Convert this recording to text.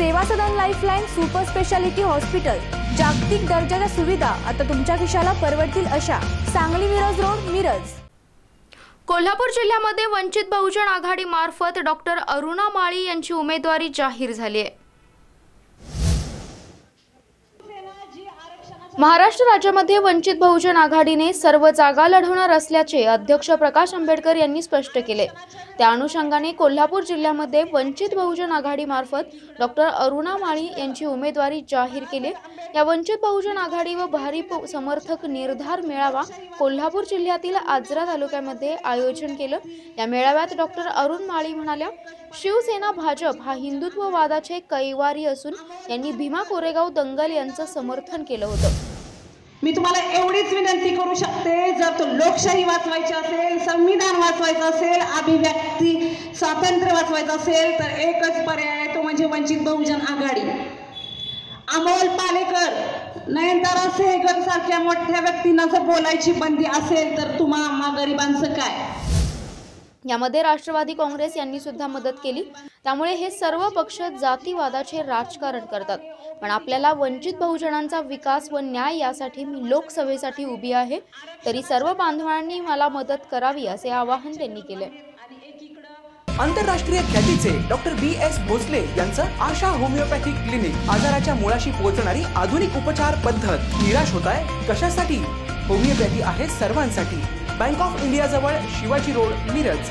Seva Sadan Lifeline super speciality hospital जागतिक दर्जाच्या सुविधा आता तुमच्या खिशाला परवडतील अशा. सांगली मिरज रोड मिरज. कोल्हापूर जिल्ह्यामध्ये वंचित बहुजन आघाडीमार्फत डॉक्टर अरुणा माळी यांची उमेदवारी जाहीर झाली आहे. महाराष्ट्र राज्यामध्ये वंचित बहुजन आघाडीने सर्व जागा लढवणार असल्याचे अध्यक्ष प्रकाश आंबेडकर यांनी स्पष्ट केले. त्या अनुषंगाने कोल्हापूर जिल्ह्यामध्ये वंचित बहुजन आघाडीमार्फत डॉक्टर अरुणा माळी यांची उमेदवारी जाहीर केली. या वंचित बहुजन आघाडी व भारिप समर्थक निर्धार मेळावा कोल्हापूर जिल्ह्यातील आजरा तालुक्यामध्ये आयोजन केलं. या मेळाव्यात डॉक्टर अरुण माळी म्हणाल्या शिवसेना भाजप हा हिंदुत्ववादाचे कैवारी असून यांनी भीमा कोरेगाव दंगल यांचं समर्थन केलं होतं. मी तुम्हाला एवढीच विनंती करू शकते जर तो लोकशाही वाचवायची असेल संविधान वाचवायचं असेल अभिव्यक्ती स्वातंत्र्य वाचवायचं असेल तर एकच पर्याय आहे तो म्हणजे वंचित बहुजन आघाडी. अमोल पालेकर नयनतारा सेहगर सारख्या मोठ्या व्यक्तींना जर बोलायची बंदी असेल तर तुम्हा गरिबांचं काय? यामध्ये राष्ट्रवादी काँग्रेस यांनी सुद्धा मदत केली. त्यामुळे हे सर्व पक्ष जातीवादाचे राजकारण करतात. पण आपल्याला वंचित बहुजनांचा विकास व न्याय यासाठी मी लोकसभेसाठी उभी आहे. तरी सर्व बांधवांनी मला मदत करावी असे आवाहन त्यांनी केले. आंतरराष्ट्रीय ख्यातीचे डॉक्टर बी एस भोसले यांचं आशा होमिओपॅथिक क्लिनिक आजाराच्या मुळाशी पोहोचणारी आधुनिक उपचार पद्धत निराश होत आहे. कशासाठी? होमिओपॅथी आहे सर्वांसाठी. बँक ऑफ इंडियाजवळ शिवाजी रोड मिरज.